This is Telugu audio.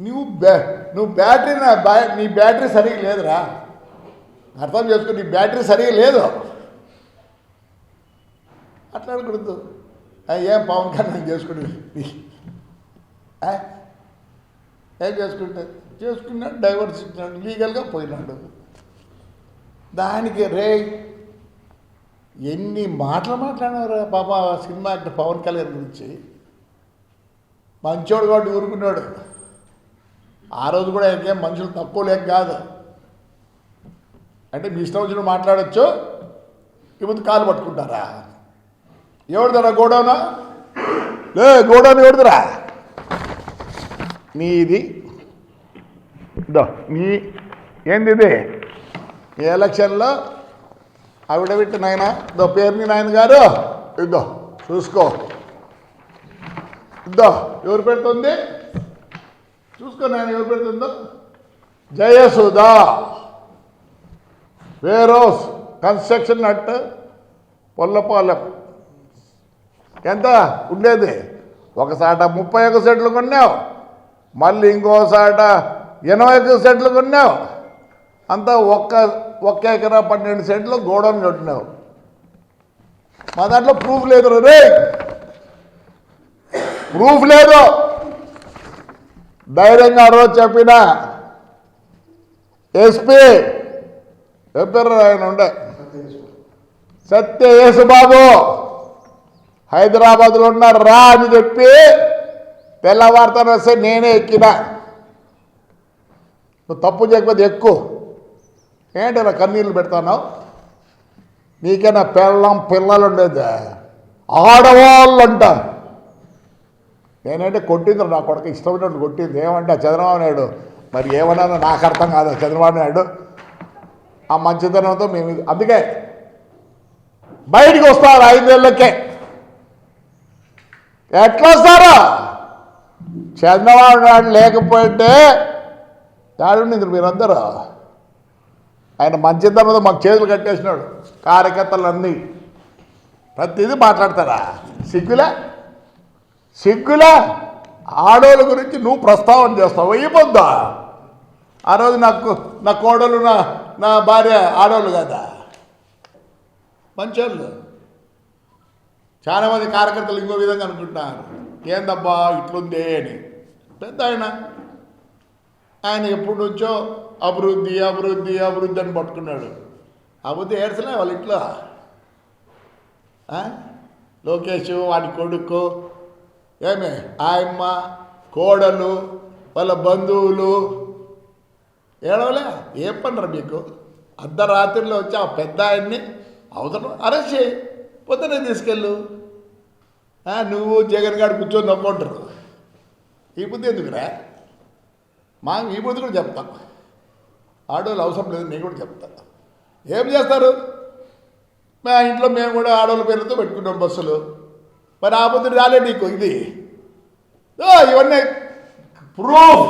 నువ్వు బ్యా నువ్వు బ్యాటరీ నా బ్యా- నీ బ్యాటరీ సరిగా లేదురా. అర్థం చేసుకో నీ బ్యాటరీ సరిగా లేదు. అట్లా అనుకుంటు. ఏం పవన్ కళ్యాణ్ చేసుకుని ఏం? చేసుకుంటే? చేసుకున్నాడు డైవర్స్ ఇచ్చినాడు లీగల్గా పోయినాడు. దానికి రే ఎన్ని మాటలు మాట్లాడినారు పాప సినిమా యాక్టర్ పవన్ కళ్యాణ్ గురించి? మంచోడు కాబట్టి ఊరుకున్నాడు. ఆ రోజు కూడా ఇంకేం మనుషులు తక్కువ లేక కాదు. అంటే మీ ఇష్టం వచ్చిన మాట్లాడచ్చు ఇప్పుడు కాలు పట్టుకుంటారా? ఎవరిదరా గోడౌనా? లే గోడౌన్ ఎవరిదిరా? నీది. దో నీ ఏంది ఇది ఈ ఎలక్షన్లో ఆవిడబెట్టి నాయన దో పేరుని నాయన గారు. ఇద్దో చూసుకో. ఇద్దో ఎవరు పెడుతుంది? చూసుకో నేను ఎవరు పెడుతుందో? జయసుధా. వేరోస్ కన్స్ట్రక్షన్ అట్ పొల్లపాలెం. ఎంత? ఉండేది. ఒకసాట ముప్పై ఒక సెట్లు కొన్నావు. మళ్ళీ ఇంకోసాట ఎనభై ఒక సెట్లు కొన్నావు. అంతా ఒక్క ఒక్క ఎకరా పన్నెండు సెంట్లు గోడౌన్ కట్టినావు. మా దాంట్లో ప్రూఫ్ లేదు రే. ప్రూఫ్ లేదు. ధైర్యంగా ఆ రోజు చెప్పిన ఎస్పీ చెప్పారు ఆయన ఉండే. సత్య యేసుబాబు హైదరాబాద్లో ఉన్నారు రా అని చెప్పి తెల్లవారుతాను వస్తే నేనే ఎక్కిన. నువ్వు తప్పు చేయకపోతే ఎక్కువ ఏంటి నా కన్నీళ్ళు పెడతాను నీకైనా పెళ్ళం పిల్లలు ఉండేది ఆడవాళ్ళు అంట నేనంటే కొట్టింది నా కొడుకు ఇష్టమైనట్టు కొట్టింది. ఏమంటే చంద్రబాబు నాయుడు. మరి ఏమన్నా నాకు అర్థం కాదు చంద్రబాబు నాయుడు. ఆ మంచితనంతో మేము అందుకే బయటికి వస్తారు ఐదేళ్ళకే ఎట్లా వస్తారా? చంద్రబాబు నాయుడు లేకపోతే యాడుండింది మీరందరూ? ఆయన మంచితనంతో మాకు చేతులు కట్టేసినాడు కార్యకర్తలన్నీ. ప్రతిదీ మాట్లాడతారా? సిగ్గులే? సిగ్గులా ఆడోళ్ళ గురించి నువ్వు ప్రస్తావన చేస్తావు? అయిపోద్దా ఆ రోజు నాకు నా కోడలు నా నా భార్య ఆడోళ్ళు కదా. మంచోళ్ళు. చాలామంది కార్యకర్తలు ఇంకో విధంగా అనుకుంటున్నారు. ఏందబ్బా ఇట్లుందే అని. పెద్ద ఆయన. ఆయన ఎప్పుడు నుంచో అభివృద్ధి అభివృద్ధి అభివృద్ధి అని పట్టుకున్నాడు. అభివృద్ధి ఏడ్చలే వాళ్ళ ఇంట్లో. లోకేష్ వాడి కొడుకు ఏమే? ఆయమ్మ కోడలు వాళ్ళ బంధువులు. ఏడవలే? ఏం పనరు మీకు? అర్ధరాత్రిలో వచ్చి ఆ పెద్ద ఆయన్ని అవసరం అరెస్ట్ చేయి. పొద్దునే తీసుకెళ్ళు. నువ్వు జగన్ గారు కూర్చొని నవ్వుకుంటారు. ఈ బుద్ధి ఎందుకురా? మా ఈ బుద్ధి కూడా చెప్తాం. ఆడవాళ్ళు అవసరం లేదు నేను కూడా చెప్తాను ఏం చేస్తారు? మా ఇంట్లో మేము కూడా ఆడవాళ్ళ పేరుతో పెట్టుకున్నాం బస్సులు. మరి ఆ బుద్ధి రాలే నీకు ఇది ఓ, ఇవన్నీ ప్రూఫ్